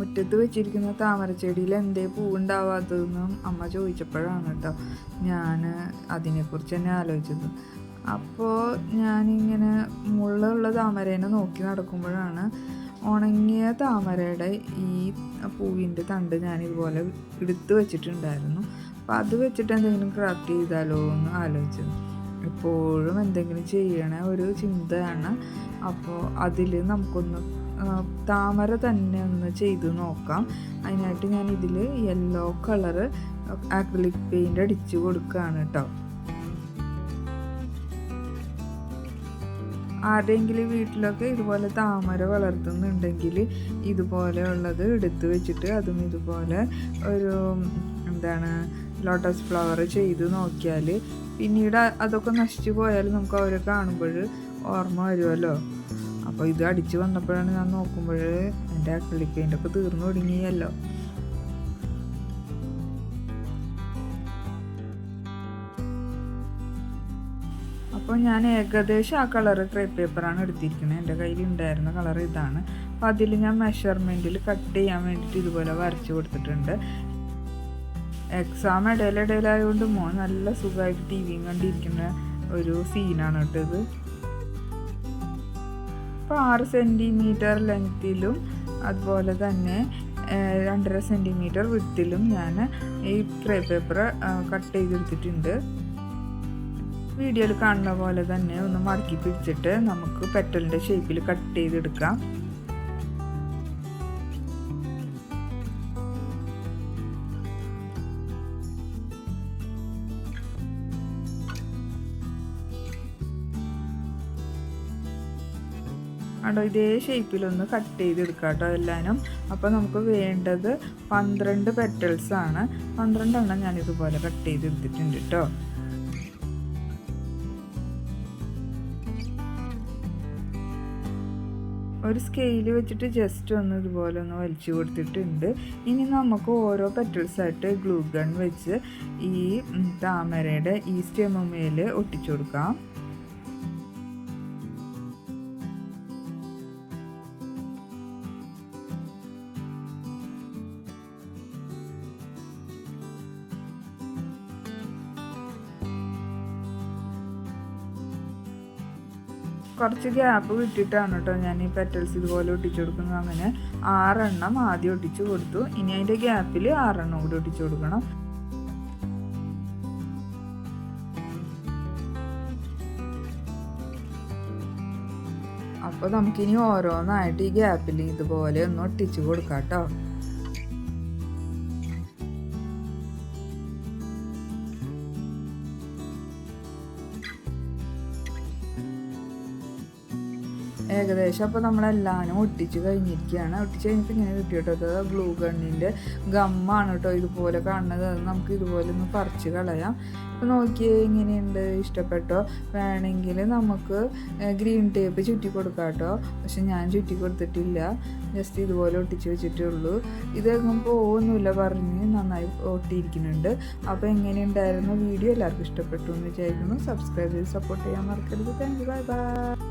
മുറ്റത്ത് വെച്ചിരിക്കുന്ന താമരച്ചെടിയിൽ എന്തേ പൂവുണ്ടാവാത്തതെന്നും അമ്മ ചോദിച്ചപ്പോഴാണ് കേട്ടോ ഞാൻ അതിനെക്കുറിച്ച് തന്നെ ആലോചിച്ചത്. അപ്പോൾ ഞാനിങ്ങനെ മുള്ളുള്ള താമരേനെ നോക്കി നടക്കുമ്പോഴാണ് ഉണങ്ങിയ താമരയുടെ ഈ പൂവിന്റെ തണ്ട് ഞാൻ ഇതുപോലെ എടുത്തു വെച്ചിട്ടുണ്ടായിരുന്നു. അപ്പോൾ അത് വെച്ചിട്ട് എന്തെങ്കിലും ക്രാഫ്റ്റ് ചെയ്താലോ എന്ന് ആലോചിച്ചത്. എപ്പോഴും എന്തെങ്കിലും ചെയ്യണ ഒരു ചിന്തയാണ്. അപ്പോൾ അതിൽ നമുക്കൊന്ന് താമര തന്നെ ഒന്ന് ചെയ്ത് നോക്കാം. അതിനായിട്ട് ഞാൻ ഇതിൽ യെല്ലോ കളറ് ആക്രിലിക് പെയിന്റ് അടിച്ച് കൊടുക്കുകയാണ് കേട്ടോ ആരുടെയെങ്കിലും വീട്ടിലൊക്കെ ഇതുപോലെ താമര വളർത്തുന്നുണ്ടെങ്കിൽ ഇതുപോലെയുള്ളത് എടുത്തു വെച്ചിട്ട് അതും ഇതുപോലെ ഒരു എന്താണ് ലോട്ടസ് ഫ്ലവർ ചെയ്ത് നോക്കിയാൽ പിന്നീട് അതൊക്കെ നശിച്ചു പോയാൽ നമുക്ക് അവരെ കാണുമ്പോൾ ഓർമ്മ വരുമല്ലോ അപ്പോൾ ഇത് അടിച്ച് വന്നപ്പോഴാണ് ഞാൻ നോക്കുമ്പോൾ എന്റെ അക്രിലിക് പെയിന്റ് ഒക്കെ തീർന്നു തുടങ്ങിയല്ലോ. അപ്പോൾ ഞാൻ ഏകദേശം ആ കളറ് ക്രേപ്പ് പേപ്പറാണ് എടുത്തിരിക്കുന്നത് എന്റെ കയ്യിൽ ഉണ്ടായിരുന്ന കളർ ഇതാണ്. അപ്പോൾ അതിൽ ഞാൻ മെഷർമെന്റിൽ കട്ട് ചെയ്യാൻ വേണ്ടിയിട്ട് ഇതുപോലെ വരച്ച് കൊടുത്തിട്ടുണ്ട്. എക്സാം ഇടയിലിടയിലായതുകൊണ്ട് മോൻ നല്ല സുഖമായിട്ട് ടി വിയും കണ്ടിരിക്കുന്ന ഒരു സീനാണ് കേട്ടത്. അപ്പോൾ ആറ് സെന്റിമീറ്റർ ലെങ്ത്തിലും അതുപോലെ തന്നെ രണ്ടര സെന്റിമീറ്റർ വിത്തിലും ഞാൻ ഈ ക്രേ പേപ്പർ കട്ട് ചെയ്തെടുത്തിട്ടുണ്ട്. വീഡിയോയിൽ കാണുന്ന പോലെ തന്നെ ഒന്ന് മടക്കി പിടിച്ചിട്ട് നമുക്ക് പെറ്റലിന്റെ ഷേപ്പിൽ കട്ട് ചെയ്തെടുക്കാം. കണ്ടോ ഇതേ ഷേപ്പിലൊന്ന് കട്ട് ചെയ്തെടുക്കാം കേട്ടോ എല്ലാനും. അപ്പോൾ നമുക്ക് വേണ്ടത് പന്ത്രണ്ട് പെറ്റൽസ് ആണ്. പന്ത്രണ്ടെണ്ണം ഞാൻ ഇതുപോലെ കട്ട് ചെയ്തെടുത്തിട്ടുണ്ട് കേട്ടോ. ഒരു സ്കെയിൽ വെച്ചിട്ട് ജസ്റ്റ് ഒന്ന് ഇതുപോലെ ഒന്ന് വലിച്ചു കൊടുത്തിട്ടുണ്ട്. ഇനി നമുക്ക് ഓരോ പെറ്റൽസായിട്ട് ഗ്ലൂ ഗൺ വെച്ച് ഈ താമരയുടെ ഈ സ്റ്റെമുമേൽ ഒട്ടിച്ചു കൊടുക്കാം. കുറച്ച് ഗ്യാപ്പ് വിട്ടിട്ടാണ് കേട്ടോ ഞാൻ ഈ പെറ്റൽസ് ഇതുപോലെ ഒട്ടിച്ചു കൊടുക്കുന്നത്. അങ്ങനെ ആറെണ്ണം ആദ്യം ഒട്ടിച്ചു കൊടുത്തു. ഇനി അതിന്റെ ഗ്യാപ്പിൽ ആറെണ്ണം കൂടി ഒട്ടിച്ചു കൊടുക്കണം. അപ്പോൾ നമുക്കിനി ഓരോന്നായിട്ട് ഈ ഗ്യാപ്പിൽ ഇതുപോലെ ഒന്ന് ഒട്ടിച്ചു കൊടുക്കാം കേട്ടോ ഏകദേശം അപ്പോൾ നമ്മളെല്ലാവരും ഒട്ടിച്ച് കഴിഞ്ഞിരിക്കുകയാണ്. ഒട്ടിച്ച് കഴിഞ്ഞപ്പോൾ ഇങ്ങനെ കിട്ടി കേട്ടോ. അത് ഗ്ലൂ ഗണ്ണിന്റെ ഗമ്മാണ് കേട്ടോ ഇതുപോലെ കാണുന്നത്. അത് നമുക്ക് ഇതുപോലെ ഒന്ന് പറിച്ച് കളയാം. ഇപ്പം നോക്കിയേ ഇങ്ങനെയുണ്ട്. ഇഷ്ടപ്പെട്ടോ? വേണമെങ്കിൽ നമുക്ക് ഗ്രീൻ ടേപ്പ് ചുറ്റി കൊടുക്കാം കേട്ടോ. പക്ഷെ ഞാൻ ചുറ്റി കൊടുത്തിട്ടില്ല. ജസ്റ്റ് ഇതുപോലെ ഒട്ടിച്ച് വെച്ചിട്ടേ ഉള്ളൂ. ഇതെങ്ങും പോകുന്നില്ല പറഞ്ഞ് നന്നായി ഒട്ടിയിരിക്കുന്നുണ്ട്. അപ്പോൾ എങ്ങനെയുണ്ടായിരുന്നു വീഡിയോ? എല്ലാവർക്കും ഇഷ്ടപ്പെട്ടു എന്ന് വിചാരിക്കുന്നു. സബ്സ്ക്രൈബ് ചെയ്ത് സപ്പോർട്ട് ചെയ്യാൻ മറക്കരുത്. Thank you bye bye